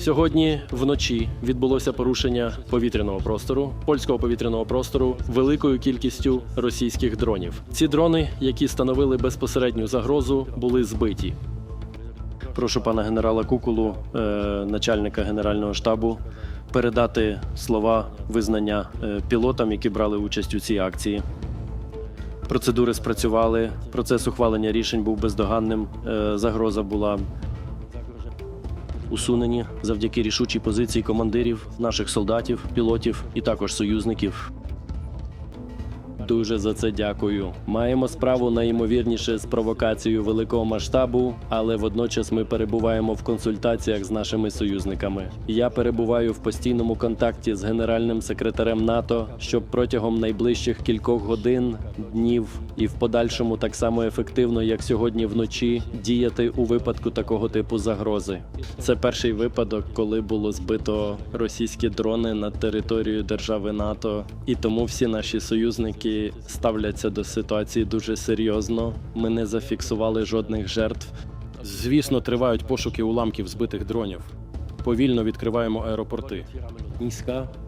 Сьогодні вночі відбулося порушення повітряного простору, польського повітряного простору великою кількістю російських дронів. Ці дрони, які становили безпосередню загрозу, були збиті. Прошу пана генерала Кукулу, е, начальника генерального штабу, передати слова визнання е, пілотам, які брали участь у цій акції. Процедури спрацювали, процес ухвалення рішень був бездоганним. е, Загроза була усунені завдяки рішучій позиції командирів, наших солдатів, пілотів і також союзників. Дуже за це дякую. Маємо справу найімовірніше з провокацією великого масштабу, але водночас ми перебуваємо в консультаціях з нашими союзниками. Я перебуваю в постійному контакті з генеральним секретарем НАТО, щоб протягом найближчих кількох годин, днів і в подальшому так само ефективно, як сьогодні вночі, діяти у випадку такого типу загрози. Це перший випадок, коли було збито російські дрони над територією держави НАТО, і тому всі наші союзники ставляться до ситуації дуже серйозно. Ми не зафіксували жодних жертв. Звісно, тривають пошуки уламків збитих дронів. Повільно відкриваємо аеропорти. Низька